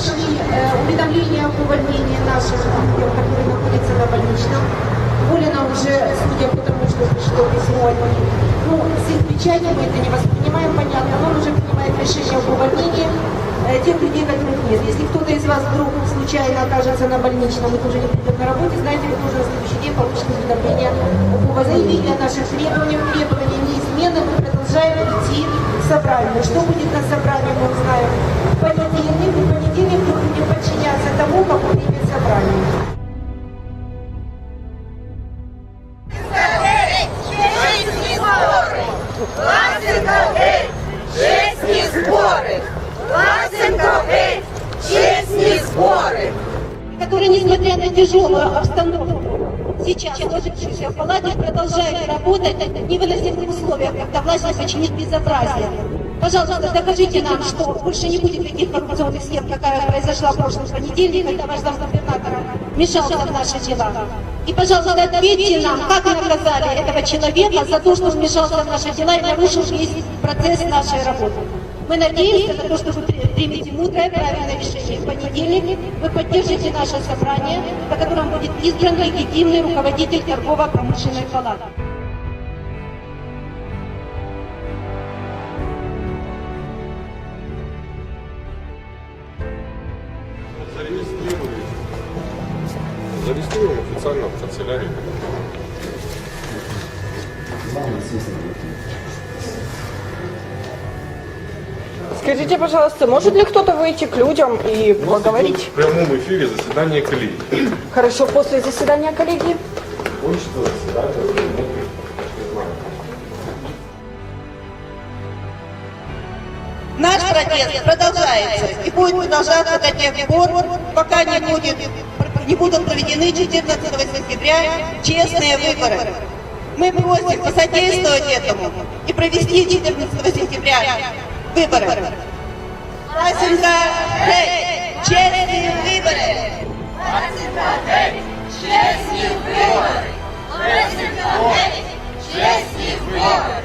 постановление об увольнении наших дел, которые находятся на больничном. Уволено уже, судя по тому, что пришло письмо от них, ну, с их печати мы это не воспринимаем, понятно, но он уже принимает решение об увольнении э, тех людей, которых нет. Если кто-то из вас вдруг случайно окажется на больничном и тоже не придет на работе, знаете, вы тоже на следующий день получите уведомление об увольнении наших требований, требования неизменны, мы продолжаем идти к собранию. Что будет на собрании, мы узнаем в понедельник. В понедельник мы будем подчиняться тому, как примет собрание. Чесні збори! Власенко геть! Чесні збори! Власенко геть! Чесні збори! которые, несмотря на тяжелую обстановку, сейчас сложившуюся в палате, продолжают работать в невыносимых условиях, когда власть не починит безобразие. Пожалуйста, докажите нам, что больше не будет таких коррупционных схем, какая произошла в прошлом понедельник, когда ваш замгубернатор вмешался в наши дела. И, пожалуйста, ответьте нам, как наказали этого человека за то, что вмешался в наши дела и нарушил весь процесс нашей работы. Мы надеемся на то, что вы при- примете мудрое, правильное решение. В понедельник вы поддержите наше собрание, на котором будет избран легитимный руководитель торгово-промышленной палаты. Зарегистрируем. Зарегистрируем официально в канцелярии. Скажите, пожалуйста, может ли кто-то выйти к людям и поговорить? В прямом эфире заседание коллеги. Хорошо, после заседания коллегии? Кончится заседание. Протест продолжается и будет продолжаться до тех пор, пока не, будет, не будут проведены 14 сентября честные выборы. Мы просим посодействовать этому и провести 14 сентября выборы. Власенко, Гей! честные выборы! Власенко геть! Чесні збори! Власенко геть! Чесні збори!